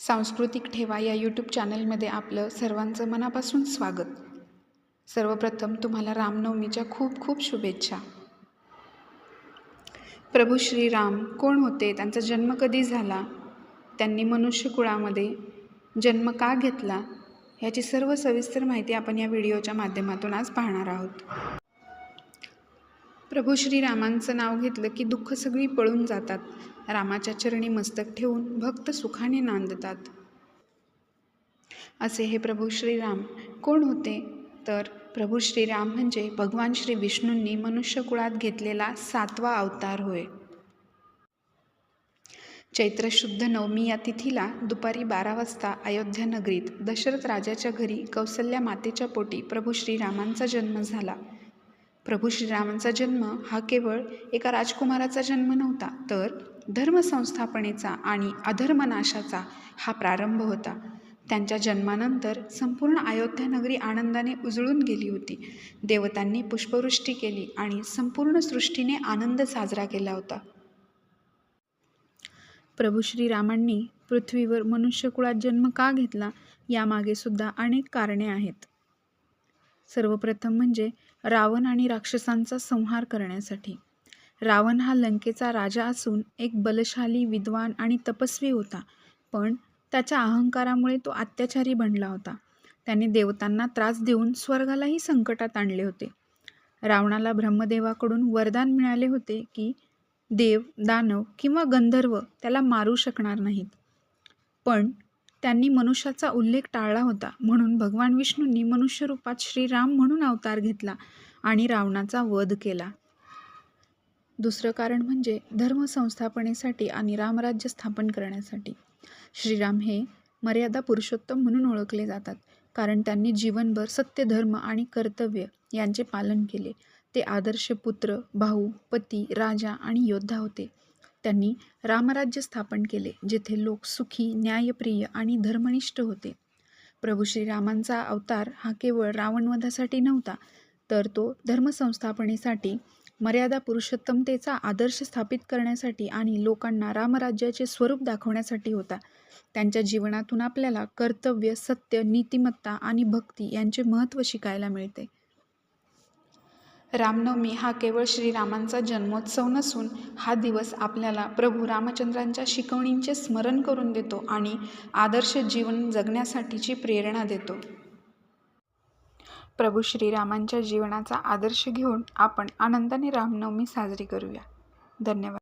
सांस्कृतिक ठेवा या यूट्यूब चॅनलमध्ये आपलं सर्वांचं मनापासून स्वागत. सर्वप्रथम तुम्हाला रामनवमीच्या खूप खूप शुभेच्छा. प्रभू श्रीराम कोण होते? त्यांचा जन्म कधी झाला? त्यांनी मनुष्यकुळामध्ये जन्म का घेतला? याची सर्व सविस्तर माहिती आपण या व्हिडिओच्या माध्यमातून आज पाहणार आहोत. प्रभू श्रीरामांचं नाव घेतलं की दुःख सगळी पळून जातात. रामाच्या चरणी मस्तक ठेवून भक्त सुखाने नांदतात. असे हे प्रभू श्रीराम कोण होते? तर प्रभू श्रीराम म्हणजे भगवान श्री विष्णूंनी मनुष्यकुळात घेतलेला सातवा अवतार होय. चैत्र शुद्ध नवमी या तिथीला दुपारी बारा वाजता अयोध्या नगरीत दशरथ राजाच्या घरी कौसल्या मातेच्या पोटी प्रभू श्रीरामांचा जन्म झाला. प्रभू श्रीरामांचा जन्म हा केवळ एका राजकुमाराचा जन्म नव्हता तर धर्मसंस्थापनेचा आणि अधर्मनाशाचा हा प्रारंभ होता. त्यांच्या जन्मानंतर संपूर्ण अयोध्या नगरी आनंदाने उजळून गेली होती. देवतांनी पुष्पवृष्टी केली आणि संपूर्ण सृष्टीने आनंद साजरा केला होता. प्रभू श्रीरामांनी पृथ्वीवर मनुष्यकुळात जन्म का घेतला यामागे सुद्धा अनेक कारणे आहेत. सर्वप्रथम म्हणजे रावण आणि राक्षसांचा संहार करण्यासाठी. रावण हा लंकेचा राजा असून एक बलशाली विद्वान आणि तपस्वी होता. पण त्याच्या अहंकारामुळे तो अत्याचारी बनला होता. त्याने देवतांना त्रास देऊन स्वर्गालाही संकटात आणले होते. रावणाला ब्रह्मदेवाकडून वरदान मिळाले होते की देव दानव किंवा गंधर्व त्याला मारू शकणार नाहीत. पण त्यांनी मनुष्याचा उल्लेख टाळला होता. म्हणून भगवान विष्णूंनी मनुष्यरूपात श्रीराम म्हणून अवतार घेतला आणि रावणाचा वध केला. दुसरं कारण म्हणजे धर्म संस्थापनेसाठी आणि रामराज्य स्थापन करण्यासाठी. श्रीराम हे मर्यादा पुरुषोत्तम म्हणून ओळखले जातात. कारण त्यांनी जीवनभर सत्य धर्म आणि कर्तव्य यांचे पालन केले. ते आदर्श पुत्र भाऊ पती राजा आणि योद्धा होते. त्यांनी रामराज्य स्थापन केले जेथे लोक सुखी न्यायप्रिय आणि धर्मनिष्ठ होते. प्रभू श्रीरामांचा अवतार हा केवळ रावणवधासाठी नव्हता तर तो धर्मसंस्थापनेसाठी मर्यादा पुरुषोत्तमतेचा आदर्श स्थापित करण्यासाठी आणि लोकांना रामराज्याचे स्वरूप दाखवण्यासाठी होता. त्यांच्या जीवनातून आपल्याला कर्तव्य सत्य नीतिमत्ता आणि भक्ती यांचे महत्त्व शिकायला मिळते. रामनवमी हा केवळ श्रीरामांचा जन्मोत्सव नसून हा दिवस आपल्याला प्रभू रामचंद्रांच्या शिकवणींचे स्मरण करून देतो आणि आदर्श जीवन जगण्यासाठीची प्रेरणा देतो. प्रभू श्रीरामांच्या जीवनाचा आदर्श घेऊन आपण आनंदाने रामनवमी साजरी करूया. धन्यवाद.